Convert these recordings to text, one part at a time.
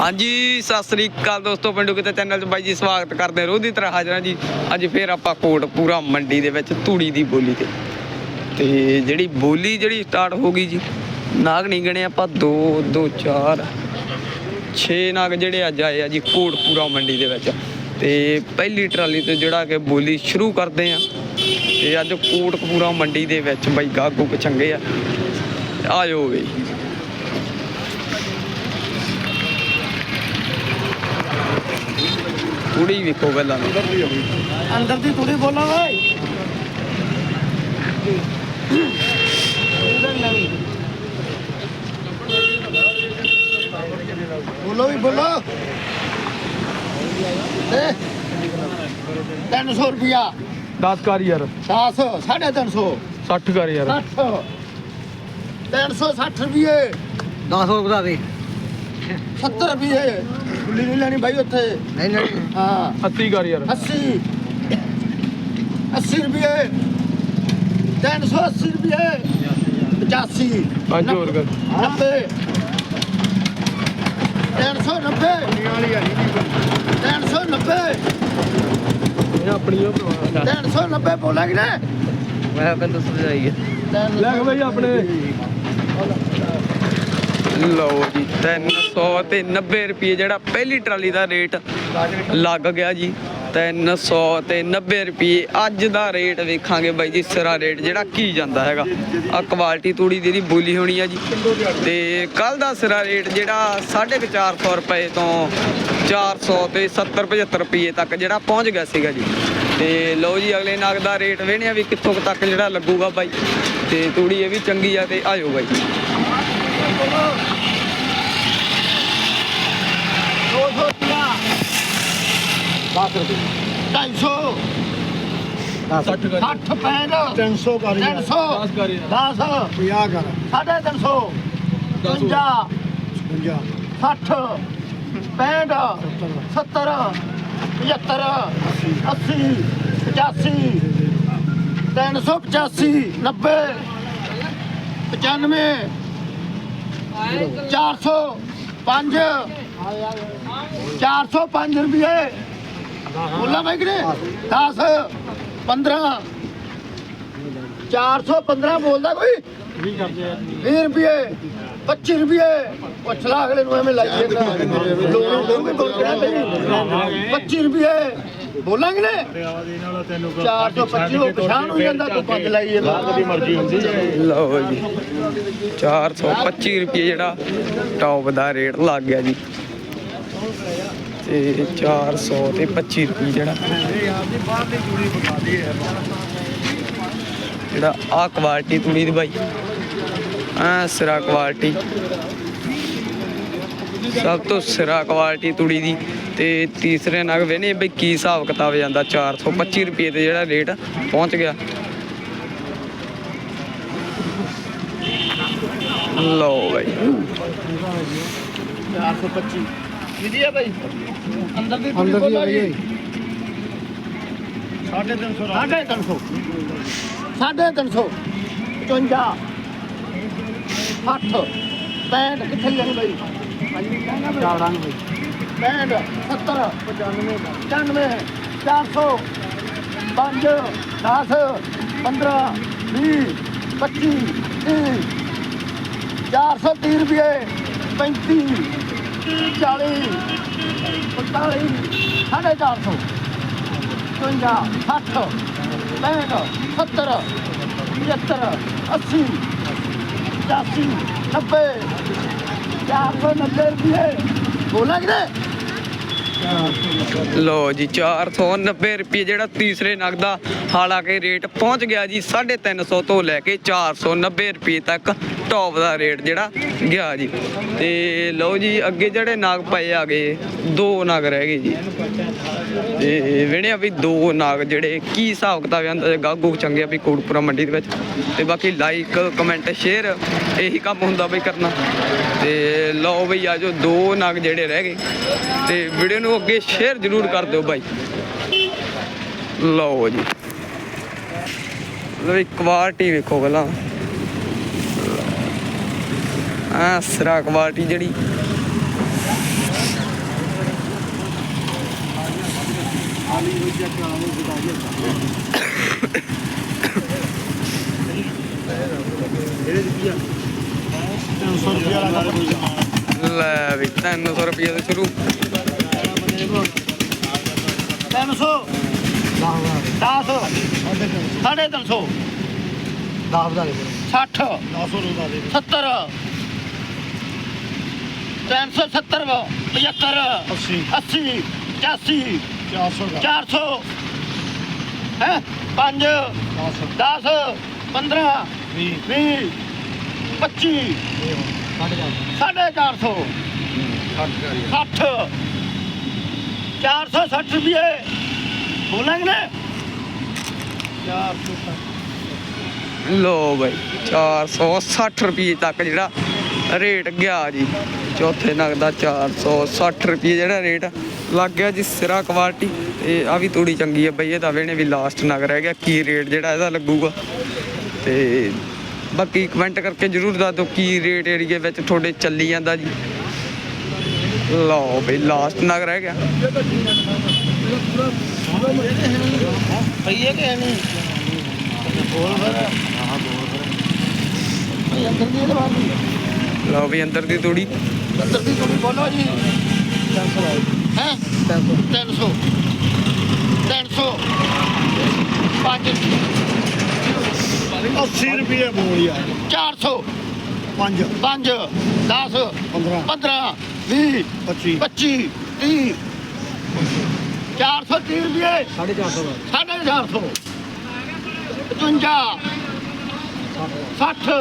ਹਾਂਜੀ, ਸਤਿ ਸ੍ਰੀ ਅਕਾਲ ਦੋਸਤੋ, ਪਿੰਡੂ ਕਿਤੇ ਚੈਨਲ 'ਚ ਬਾਈ ਜੀ ਸਵਾਗਤ ਕਰਦੇ ਹਾਂ ਦੀ ਤਰ੍ਹਾਂ ਹਾਜ਼ਰਾਂ ਜੀ। ਅੱਜ ਫੇਰ ਆਪਾਂ ਕੋਟਪੂਰਾ ਮੰਡੀ ਦੇ ਵਿੱਚ ਧੂੜੀ ਦੀ ਬੋਲੀ ਤੇ। ਤੇ ਜਿਹੜੀ ਬੋਲੀ ਜਿਹੜੀ ਸਟਾਰਟ ਹੋ ਗਈ ਜੀ, ਨਾਗ ਨਹੀਂ ਗਣੇ ਆਪਾਂ 2 2 4 6 ਨਾਗ ਜਿਹੜੇ ਅੱਜ ਆਏ ਆ ਜੀ ਕੋਟਪੂਰਾ ਮੰਡੀ ਦੇ ਵਿੱਚ। ਤੇ ਪਹਿਲੀ ਟਰਾਲੀ ਤੋਂ ਜਿਹੜਾ ਕਿ ਬੋਲੀ ਸ਼ੁਰੂ ਕਰਦੇ ਆ ਤੇ ਅੱਜ ਕੋਟਕਪੂਰਾ ਮੰਡੀ ਦੇ ਵਿੱਚ ਬਾਈ ਗਾਗੂ ਚੰਗੇ ਆ। ਆਜੋ ਬਈ। ਕੁੜੀ ਵੇਖੋ ਪਹਿਲਾਂ ਨੂੰ ਅੰਦਰ ਦੀ ਕੁੜੀ ਬੋਲੋ ਓਏ। ਬੋਲੋ ਵੀ ਬੋਲੋ। ਤੇ 300 ਰੁਪਿਆ 10 ਕਰ ਯਾਰ। 10 350 60 ਕਰ ਯਾਰ। 60 360 ਰੁਪਏ 10 ਹੋਰ ਵਧਾ ਦੇ। 70 ਰੁਪਏ। ਗੁੱਲੀ ਨਹੀਂ ਲੈਣੀ ਬਾਈ ਉੱਥੇ। ਨਹੀਂ ਨਹੀਂ ਹਾਂ। 80 ਕਰ ਯਾਰ। 80 80 ਰੁਪਏ। 380 ਰੁਪਏ। 85 ਪੰਜ ਹੋਰ ਕਰ। 90 390 390 ਇਹ ਆਪਣੀ ਉਹ ਭਰਾ 390 ਬੋਲਾਂਗੇ ਨਾ ਮੈਂ ਕਹਿੰਦਾ ਸਮਝਾਈ ਲੈ ਕੇ ਬਈ ਆਪਣੇ। ਲਓ ਜੀ। 300 ਤੇ 90 ਰੁਪਏ ਜਿਹੜਾ ਪਹਿਲੀ ਟਰਾਲੀ ਦਾ ਰੇਟ ਲੱਗ ਗਿਆ ਜੀ। 300 ਤੇ 90 ਰੁਪਏ ਅੱਜ ਦਾ ਰੇਟ ਵੇਖਾਂਗੇ ਬਾਈ ਜੀ, ਸਿਰਾ ਰੇਟ ਜਿਹੜਾ ਕੀ ਜਾਂਦਾ ਹੈਗਾ। ਆ ਕੁਆਲਿਟੀ ਤੂੜੀ ਦੀ ਬੋਲੀ ਹੋਣੀ ਆ ਜੀ। ਤੇ ਕੱਲ ਦਾ ਸਿਰਾ ਰੇਟ ਜਿਹੜਾ 450 ਰੁਪਏ ਤੋਂ 400 ਤੇ 70 75 ਰੁਪਏ ਤੱਕ ਜਿਹੜਾ ਪਹੁੰਚ ਗਿਆ ਸੀਗਾ ਜੀ। ਤੇ ਲਓ ਜੀ, ਅਗਲੇ ਨਗ ਦਾ ਰੇਟ ਵੇਣਿਆ ਵੀ ਕਿੱਥੋਂ ਤੱਕ ਜਿਹੜਾ ਲੱਗੂਗਾ ਬਾਈ। ਤੇ ਤੂੜੀ ਇਹ ਵੀ ਚੰਗੀ ਆ ਤੇ ਆਇਓ ਬਾਈ ਦੋ ਸੌ ਰੁਪਿਆ 10 ਰੁਪਏ 250 60 ਕਰ 60 ਪੈਂਡ 300 ਕਰ 300 10 ਕਰ ਯਾਰ 10 50 ਕਰ ਸਾਢੇ 300 ਦਸ। 50 60 65 70 75 80 85 385 90 95 400 5 405 ਰੁਪਏ। ਬੋਲਾ ਮੈਂ ਕਿਨੇ 10 15 415 ਬੋਲਦਾ ਕੋਈ? 20 ਰੁਪਏ। 25 ਰੁਪਏ। ਪੁੱਛ ਲਾ ਅਗਲੇ ਨੂੰ ਐਵੇਂ ਲਾਈ ਜਾਂਦਾ। ਲੋਕਾਂ ਨੂੰ ਵੀ ਬੋਲ ਰਿਹਾ ਤੇਰੀ 25 ਰੁਪਏ ਬੋਲਾਂਗੇ ਨੇ 425 ਉਹ ਪਛਾਣ ਹੋ ਜਾਂਦਾ ਤੂੰ ਪੰਜ ਲਾਈ ਜਾਂਦਾ। ਦੀ ਮਰਜ਼ੀ ਹੁੰਦੀ ਲਓ ਜੀ 425 ਰੁਪਏ ਜਿਹੜਾ ਟੌਪ ਦਾ ਰੇਟ ਲੱਗ ਗਿਆ ਜੀ। ਤੇ 400 ਤੇ 25 ਰੁਪਏ ਜਿਹੜਾ। ਜਿਹੜਾ ਆ ਕੁਆਲਿਟੀ ਤੂੜੀ ਦੀ ਬਾਈ। ਆ ਸਿਰਾ ਕੁਆਲਿਟੀ ਸਭ ਤੋਂ ਸਿਰਾ ਕੁਆਲਿਟੀ ਤੁੜੀ ਦੀ। ਤੇ ਤੀਸਰੇ ਨਗ ਵੇਨੇ ਬਈ ਕੀ ਹਿਸਾਬ ਕਿਤਾਬ ਜਾਂਦਾ 425 ਰੁਪਏ ਤੇ ਜਿਹੜਾ ਰੇਟ ਪਹੁੰਚ ਗਿਆ। ਲਓ ਬਾਈ। 425 ਕਿਹਦੀ ਆ ਭਾਈ। ਅੰਦਰ ਦੀ ਅੰਦਰ ਦੀ ਆ ਬੋਲਾਂਗੇ। ਬਈ। 350 350 350 55 60 65 ਕਿੱਥੇ ਲੈਣੀ ਬਾਈ ਚਾਰ ਰੰਗ ਬਾਈ 65 70 95 95 400 5 10 15 20 25 30 430 ਰੁਪਏ। 35 40 45 ਸਾਢੇ 400 55 60 65 70 75 80 85 90 490 ਰੁਪਏ ਬੋਲਾਂ ਕਿਤੇ ਲੋ ਜੀ 490 ਰੁਪਏ ਜਿਹੜਾ ਤੀਸਰੇ ਨਗ ਦਾ ਹਾਲਾਂਕਿ ਰੇਟ ਪਹੁੰਚ ਗਿਆ ਜੀ 350 ਤੋਂ ਲੈ ਕੇ 490 ਰੁਪਏ ਤੱਕ ਟੌਪ ਦਾ ਰੇਟ ਜਿਹੜਾ ਗਿਆ ਜੀ। ਤੇ ਲਓ ਜੀ, ਅੱਗੇ ਜਿਹੜੇ ਨਾਗ ਪਏ ਆ ਗਏ, ਦੋ ਨਾਗ ਰਹਿ ਗਏ ਜੀ। ਤੇ ਵੇਣਿਆ ਵੀ ਦੋ ਨਾਗ ਜਿਹੜੇ, ਕੀ ਹਿਸਾਬ ਕਿਤਾਬ ਆਂਦਾ ਗਾਗੂ ਚੰਗੇ ਆ ਵੀ ਕੋਟਪੁਰਾ ਮੰਡੀ ਦੇ ਵਿੱਚ। ਤੇ ਬਾਕੀ ਲਾਈਕ ਕਮੈਂਟ ਸ਼ੇਅਰ ਇਹੀ ਕੰਮ ਹੁੰਦਾ ਬਈ ਕਰਨਾ। ਤੇ ਲਓ ਬਈ ਆਜੋ ਦੋ ਨਾਗ ਜਿਹੜੇ ਰਹਿ ਗਏ। ਤੇ ਵੀਡੀਓ ਨੂੰ ਅੱਗੇ ਸ਼ੇਅਰ ਜ਼ਰੂਰ ਕਰ ਦਿਓ ਬਾਈ। ਲਓ ਜੀ। ਮਤਲਬ ਇੱਕ ਕੁਆਲਿਟੀ ਵੇਖੋ ਪਹਿਲਾਂ। ਆ ਸਰਾ ਕੁਆਲਿਟੀ ਜਿਹੜੀ। ਲੈ ਵੀ 300 ਰੁਪਏ ਦੇ ਸ਼ੁਰੂ। 300 10 ਸਾਢੇ 300 10 ਬਤਾ ਦੇ 60 70 370 75 80 80 400 ਹੈ? 5 10 15 20 25 ਸਾਢੇ 400 60 460 ਰੁਪਏ ਬੋਲਾਂਗੇ ਨਾ। ਲੋ ਬਈ 460 ਰੁਪਏ ਤੱਕ ਜਿਹੜਾ ਰੇਟ ਗਿਆ ਜੀ। ਚੌਥੇ ਨਗ ਦਾ 460 ਰੁਪਏ ਜਿਹੜਾ ਰੇਟ ਲੱਗ ਗਿਆ ਜੀ, ਸਿਰਾ ਕੁਆਲਿਟੀ। ਤੇ ਆ ਵੀ ਤੂੜੀ ਚੰਗੀ ਹੈ ਬਈ, ਇਹ ਤਾਂ ਵੇਣੇ ਵੀ ਲਾਸਟ ਨਗ ਰਹਿ ਗਿਆ, ਕੀ ਰੇਟ ਜਿਹੜਾ ਇਹਦਾ ਲੱਗੂਗਾ। ਤੇ ਬਾਕੀ ਕਮੈਂਟ ਕਰਕੇ ਜਰੂਰ ਦੱਸ ਦਿਓ ਕੀ ਰੇਟ ਏਰੀਏ ਵਿੱਚ ਤੁਹਾਡੇ ਚੱਲੀ ਜਾਂਦਾ ਜੀ। ਲਓ ਬਈ ਲਾਸਟ ਨਗ ਰਹਿ ਗਿਆ। ਪਈਏ ਕਿ ਨਹੀਂ ਬੋਲ ਫਿਰ ਹਾਂ ਬੋਲ ਫਿਰ ਅੰਦਰ ਦੀ ਇਹਦੇ ਬਾਹਰ ਲਓ ਵੀ ਅੰਦਰ ਦੀ ਤੂੜੀ। ਅੰਦਰ ਦੀ ਤੁਸੀਂ ਬੋਲੋ ਜੀ। ਹੈ? 300 300 ਪੰਜ 80 ਰੁਪਏ ਬੋਲ ਯਾਰ। 400 5 5 10 15 15 20 25 25 30 430 ਰੁਪਏ। 450 ਸਾਢੇ 400 55 60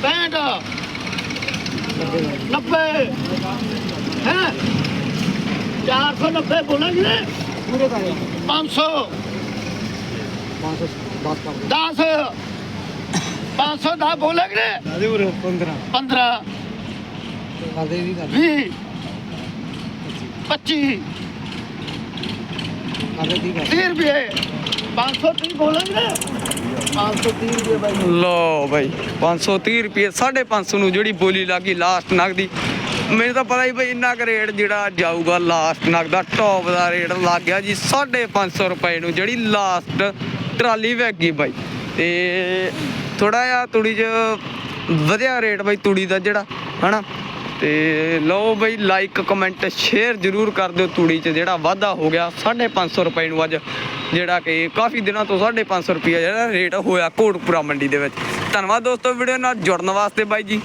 65 90 ਹੈ? 490 ਬੋਲਾਂਗੇ ਨਾ ਪੂਰੇ ਕਰ 500 500 ਬਾਤ ਕਰ 10 500 ਦਾ ਬੋਲਾਂਗੇ ਨਾ ਨਾਦੇ ਉਰੇ 15 15 ਕਰ ਦੇ ਵੀ ਕਰ 20 25 ਕਰ ਦੇ ਕੀ ਕਰ 30 ਰੁਪਏ। 530 ਬੋਲਾਂਗੇ। ਨਾ 530 ਰੁਪਏ ਬਾਈ। ਲੋ ਬਾਈ 530 ਰੁਪਏ 550 ਨੂੰ ਜਿਹੜੀ ਬੋਲੀ ਲੱਗੀ ਲਾਸਟ ਨਗ ਦੀ। ਮੈਨੂੰ ਤਾਂ ਪਤਾ ਹੀ ਬਈ ਇੰਨਾ ਕੁ ਰੇਟ ਜਿਹੜਾ ਜਾਊਗਾ ਲਾਸਟ ਨਗ ਦਾ ਟੌਪ ਦਾ ਰੇਟ ਲੱਗ ਗਿਆ ਜੀ 550 ਰੁਪਏ ਨੂੰ ਜਿਹੜੀ ਲਾਸਟ ਟਰਾਲੀ ਵੈਗੀ ਬਾਈ। ਤੇ ਥੋੜਾ ਜਿਹਾ ਤੁੜੀ 'ਚ ਵਧੀਆ ਰੇਟ ਬਾਈ ਤੁੜੀ ਦਾ ਜਿਹੜਾ, ਹਨਾ? ਤੇ ਲਓ ਬਈ ਲਾਈਕ ਕਮੈਂਟ ਸ਼ੇਅਰ ਜਰੂਰ ਕਰ ਦਿਓ ਤੂੜੀ 'ਚ, ਜਿਹੜਾ ਵਾਧਾ ਹੋ ਗਿਆ 550 ਰੁਪਏ ਨੂੰ ਅੱਜ, ਜਿਹੜਾ ਕਿ ਕਾਫੀ ਦਿਨਾਂ ਤੋਂ 550 ਰੁਪਏ ਜਿਹੜਾ ਰੇਟ ਹੋਇਆ ਕੋਟਪੁਰਾ ਮੰਡੀ ਦੇ ਵਿੱਚ। ਧੰਨਵਾਦ ਦੋਸਤੋ ਵੀਡੀਓ ਨਾਲ, ਜੁੜਨ ਵਾਸਤੇ ਬਾਈ ਜੀ।